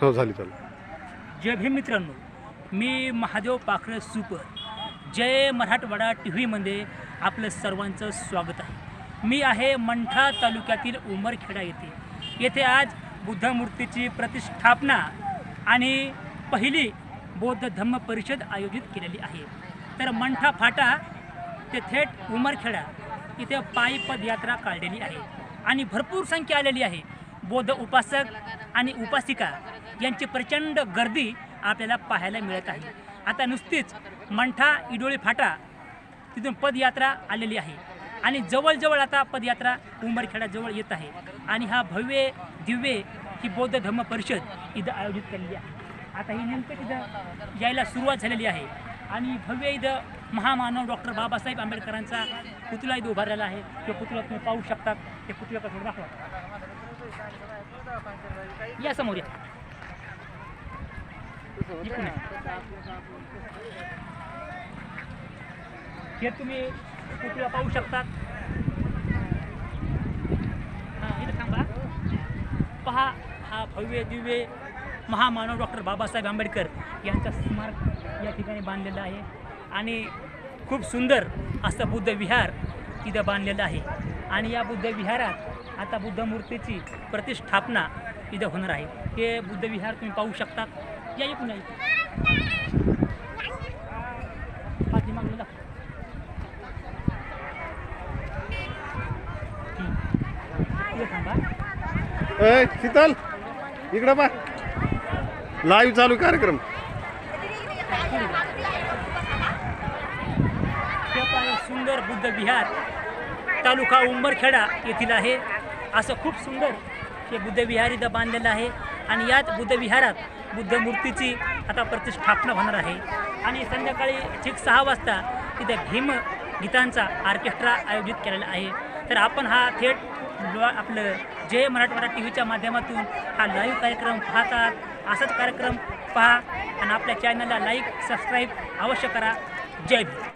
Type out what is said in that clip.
हो झाली चालू जय भीम मित्रांनो मी महादेव पाखरे सुपर. जय मराठवाडा टी व्हीमध्ये आपलं सर्वांचं स्वागत आहे. मी आहे मंठा तालुक्यातील उमरखेडा येथे. येथे आज बुद्धमूर्तीची प्रतिष्ठापना आणि पहिली बौद्ध धम्म परिषद आयोजित केलेली आहे. तर मंठा फाटा ते थेट उमरखेडा इथे पायी पदयात्रा काढलेली आहे. आणि भरपूर संख्या आलेली आहे. बौद्ध उपासक आणि उपासिका यांची प्रचंड गर्दी आपल्याला पाहायला मिळत आहे. आता नुसतीच मंठा इडोळी फाटा तिथून पदयात्रा आलेली आहे. आणि जवळजवळ आता पदयात्रा उमरखेडाजवळ येत आहे. आणि हा भव्य दिव्य ही बौद्ध धम्म परिषद इथं आयोजित केलेली आहे. आता ही नेमकं इथं यायला सुरुवात झालेली आहे. आणि भव्य इथं महामानव डॉक्टर बाबासाहेब आंबेडकरांचा पुतळा इथं उभारलेला आहे. तो पुतळा तुम्ही पाहू शकतात ते पुतळ्याकडे दाखवा. या समोर या. हे तुम्ही पुतळा पाहू शकतात? हा थांबा. पहा हा भव्य दिव्य महामानव डॉक्टर बाबासाहेब आंबेडकर यांचा स्मारक या ठिकाणी बांधलेला आहे. आणि खूप सुंदर असं बुद्ध विहार तिथं बांधलेलं आहे. आणि या बुद्ध विहारात आता बुद्ध मूर्तीची प्रतिष्ठापना इथं होणार आहे हे बुद्ध विहार तुम्ही पाहू शकतात या इकडून या इकडून. पाठीमागून दाखवा. हम्म. इथं थांबा ए शीतल इकडं बा लाईव्ह चालू कार्यक्रम सुंदर बुद्ध विहार तालुका उंबरखेडा येथील आहे असं खूप सुंदर हे बुद्धविहार इथं बांधलेलं आहे. आणि याच बुद्धविहारात बुद्ध मूर्तीची आता प्रतिष्ठापना होणार आहे. आणि संध्याकाळी ठीक सहा वाजता तिथे भीम गीतांचा ऑर्केस्ट्रा आयोजित केलेला आहे. तर आपण हा थेट आपलं जय मराठवाडा टी व्हीच्या माध्यमातून हा लाईव्ह कार्यक्रम पाहतात असाच कार्यक्रम पहा. आणि आपल्या चॅनलला लाईक सबस्क्राईब अवश्य करा. जय भीम.